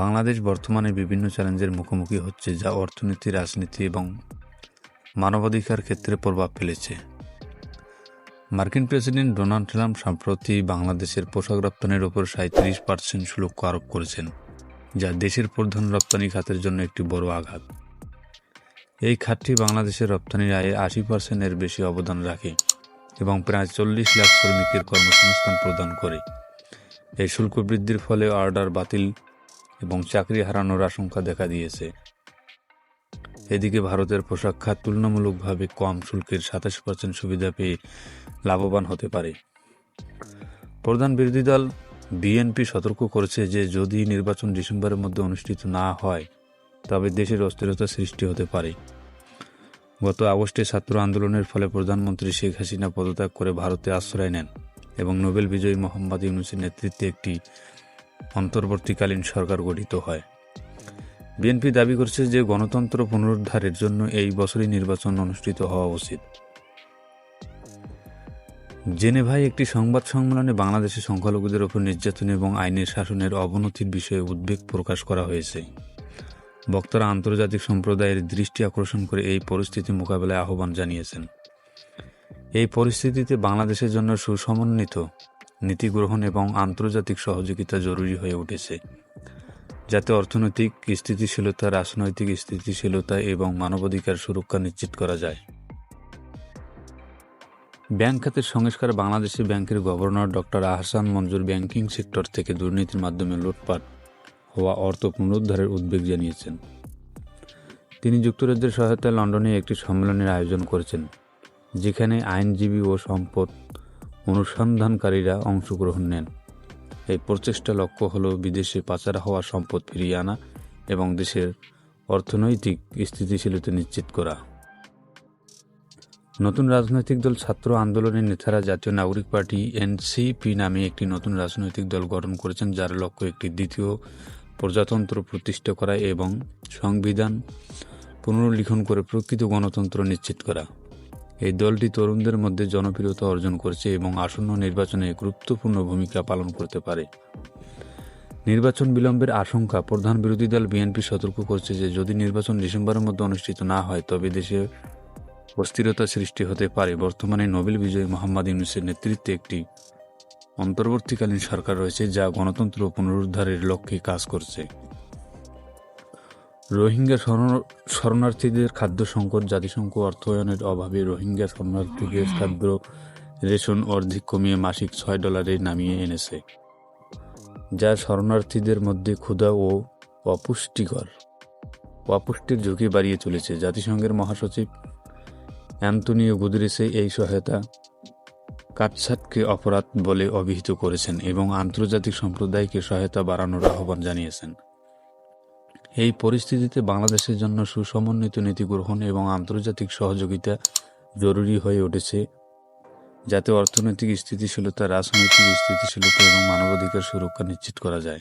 বাংলাদেশ বর্তমানে বিভিন্ন চ্যালেঞ্জের মুখোমুখি হচ্ছে যা অর্থনীতি, রাজনীতি এবং মানবাধিকার ক্ষেত্রে প্রভাব ফেলেছে। মার্কিন প্রেসিডেন্ট ডোনাল্ড ট্রাম্প সম্প্রতি বাংলাদেশের পোশাক রপ্তানির ওপর সাঁত্রিশ পার্সেন্ট শুল্ক আরোপ করেছেন, যা দেশের প্রধান রপ্তানি খাতের জন্য একটি বড় আঘাত। এই খাতটি বাংলাদেশের রপ্তানির আয়ে আশি পার্সেন্টের বেশি অবদান রাখে এবং প্রায় চল্লিশ লাখ শ্রমিকের কর্মসংস্থান প্রদান করে। এই শুল্ক বৃদ্ধির ফলে অর্ডার বাতিল এবং চাকরি হারানোর আশঙ্কা দেখা দিয়েছে। এদিকে ভারতের পোশাক খাত তুলনামূলকভাবে কম শুল্কের সাতাশ পার্সেন্ট সুবিধা পেয়ে লাভবান হতে পারে। প্রধান বিরোধী দল বিএনপি সতর্ক করেছে যে, যদি নির্বাচন ডিসেম্বরের মধ্যে অনুষ্ঠিত না হয়, তবে দেশের অস্থিরতা সৃষ্টি হতে পারে। গত আগস্টে ছাত্র আন্দোলনের ফলে প্রধানমন্ত্রী শেখ হাসিনা পদত্যাগ করে ভারতে আশ্রয় নেন এবং নোবেল বিজয়ী মোহাম্মদ ইউনুসের নেতৃত্বে একটি অন্তর্বর্তীকালীন সরকার গঠিত হয়। বিএনপি দাবি করছে যে গণতন্ত্র পুনরুদ্ধারের জন্য এই বছরই নির্বাচন অনুষ্ঠিত হওয়া উচিত। জেনেভায় একটি সংবাদ সম্মেলনে বাংলাদেশের সংখ্যালঘুদের ওপর নির্যাতন এবং আইনের শাসনের অবনতির বিষয়ে উদ্বেগ প্রকাশ করা হয়েছে। বক্তারা আন্তর্জাতিক সম্প্রদায়ের দৃষ্টি আকর্ষণ করে এই পরিস্থিতি মোকাবেলায় আহ্বান জানিয়েছেন। এই পরিস্থিতিতে বাংলাদেশের জন্য সুসমন্বিত নীতি গ্রহণ এবং আন্তর্জাতিক সহযোগিতা জরুরি হয়ে উঠেছে। যাতে অর্থনৈতিক স্থিতিশীলতা, রাজনৈতিক স্থিতিশীলতা এবং মানবাধিকার সুরক্ষা নিশ্চিত করা যায়। ব্যাংক খাতের সংস্কার বাংলাদেশে ব্যাংকের governor doctor Ahsan Mansur banking sector থেকে দুর্নীতির মাধ্যমে লুটপাট হওয়া অর্থ পুনরুদ্ধারের উদ্বেগ জানিয়েছেন। তিনি যুক্তরাজ্যের সহায়তায় লন্ডনে একটি সম্মেলনের আয়োজন করেছেন, যেখানে আইনজীবী ও সম্পদ অনুসন্ধানকারীরা অংশগ্রহণ নেন। এই প্রচেষ্টা লক্ষ্য হল বিদেশে পাচার হওয়া সম্পদ ফিরিয়ে আনা এবং দেশের অর্থনৈতিক স্থিতিশীলতা নিশ্চিত করা। নতুন রাজনৈতিক দল ছাত্র আন্দোলনের নেতারা জাতীয় নাগরিক পার্টি এনসিপি নামে একটি নতুন রাজনৈতিক দল গঠন করেছেন, যার লক্ষ্য একটি দ্বিতীয় প্রজাতন্ত্র প্রতিষ্ঠা করা এবং সংবিধান পুনর্লিখন করে প্রকৃত গণতন্ত্র নিশ্চিত করা। এই দলটি তরুণদের মধ্যে জনপ্রিয়তা অর্জন করছে এবং আসন্ন নির্বাচনে গুরুত্বপূর্ণ ভূমিকা পালন করতে পারে। নির্বাচন বিলম্বের আশঙ্কা, প্রধান বিরোধী দল বিএনপি সতর্ক করছে যে, যদি নির্বাচন ডিসেম্বরের মধ্যে অনুষ্ঠিত না হয়, তবে দেশে অস্থিরতা সৃষ্টি হতে পারে। বর্তমানে নোবেল বিজয়ী মোহাম্মদ ইউনুসের নেতৃত্বে একটি অন্তর্বর্তীকালীন সরকার রয়েছে, যা গণতন্ত্র পুনরুদ্ধারের লক্ষ্যে কাজ করছে। রোহিঙ্গা শরণ- শরণার্থীদের খাদ্য সংকট জাতিসংঘ অর্থায়নের অভাবে রোহিঙ্গা শরণার্থীদের খাদ্য রেশন অর্ধেক কমিয়ে মাসিক ছয় ডলারে নামিয়ে এনেছে যা শরণার্থীদের মধ্যে ক্ষুধা ও অপুষ্টিকর। অপুষ্টির ঝুঁকি বাড়িয়ে চলেছে। জাতিসংঘের মহাসচিব অ্যান্তনিও গুদরেসে এই সহায়তা কাটছাটকে অপরাধ বলে অভিহিত করেছেন এবং আন্তর্জাতিক সম্প্রদায়কে সহায়তা বাড়ানোর আহ্বান জানিয়েছেন। এই পরিস্থিতিতে বাংলাদেশের জন্য সুসমন্বিত নীতি গ্রহণ এবং আন্তর্জাতিক সহযোগিতা জরুরি হয়ে উঠেছে। যাতে অর্থনৈতিক স্থিতিশীলতা, রাজনৈতিক স্থিতিশীলতা এবং মানবাধিকার সুরক্ষা নিশ্চিত করা যায়।